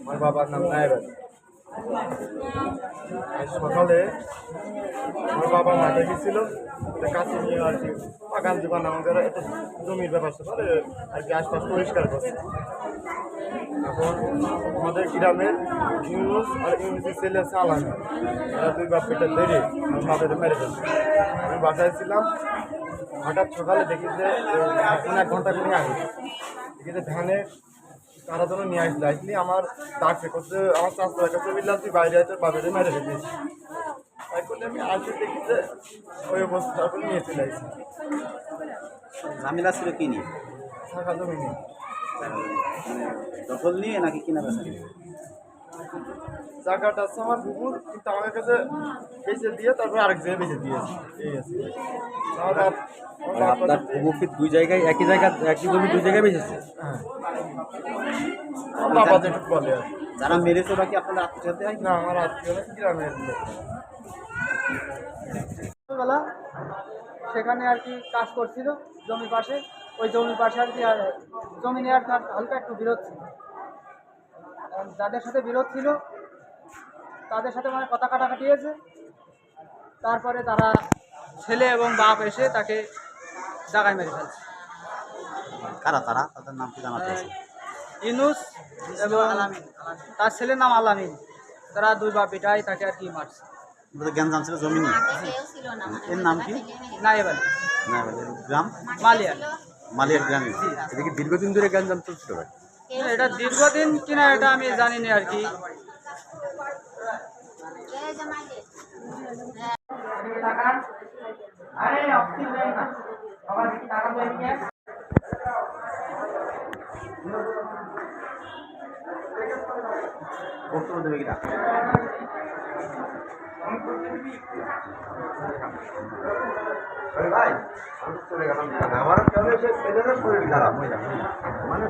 আমার বাবার নাম নায়েব সকালে আমার বাবা মাঠে গেছিল কাছে নিয়ে আর কি বাগান দোকান আমাদের একটা জমির ব্যাপার ছিল আর কি আশপাশ পরিষ্কার করছে। এখন আমাদের গ্রামের ইউনুস আর ইউনুসের ছেলে আলামি এরা দুই বাপ পেটে ধরে বাপের মেরে ফেলছে। আমি বাসায় ছিলাম, হঠাৎ সকালে দেখি যে এখন এক ঘণ্টা করে আগে, দেখি যে ভ্যানে তারা যেন নিয়ে আসলে। আসলে আমার ডাকছে করছে আমার চাষের কাছে তুই বাইরে আছে বাপের মেরে ফেলিস আমি আসে দেখি যে ওই অবস্থা তারপরে নিয়ে চলে আসছি ঝামেলা ছিল কি নিয়ে? থাকা জমি নিয়ে। দখল নিয়ে নাকি কিনা বেচা নিয়ে? জায়গাটা আছে আমার পুকুর কিন্তু আমার কাছে বেঁচে দিয়ে তারপরে আরেক জায়গায় বেঁচে দিয়েছে এই আছে। মানে আপনার দুই জায়গায় একই জায়গা একই জমি দুই জায়গায় বেঁচেছে? হ্যাঁ। যারা মেরেছে ওরা কি আপনাদের আত্মীয় হয় না আমার আত্মীয় গ্রামের বেলা সেখানে আর কি কাজ করছিল জমির পাশে। ওই জমির পাশে আর কি আর জমি নেওয়ার তার হালকা একটু বিরোধ ছিল। আর যাদের সাথে বিরোধ ছিল তাদের সাথে মানে কথা কাটাকাটি হয়েছে। তারপরে তারা ছেলে এবং বাপ এসে তাকে জাগায় মেরে ফেলছে। কারা তারা? তাদের নাম কি জানাতে আছে? ইনুস এবং তার ছেলের নাম আলামিন। তারা দুই বা বেটাই তাকে আর কি মারছে। ওদের জ্ঞান জানছিল জমি নিয়ে এর নাম কি? না এবার না এবার গ্রাম? মালিয়া মালিয়ার গ্রামে। এটা কি দীর্ঘদিন ধরে গ্যাঞ্জাম চলছিল ভাই? এটা দীর্ঘদিন কিনা এটা আমি জানি না আর কি বক্তব্য দেবে কিনা ভাই আমার চলে সে বেদনা শরীর খারাপ? হয়ে যাবে মানে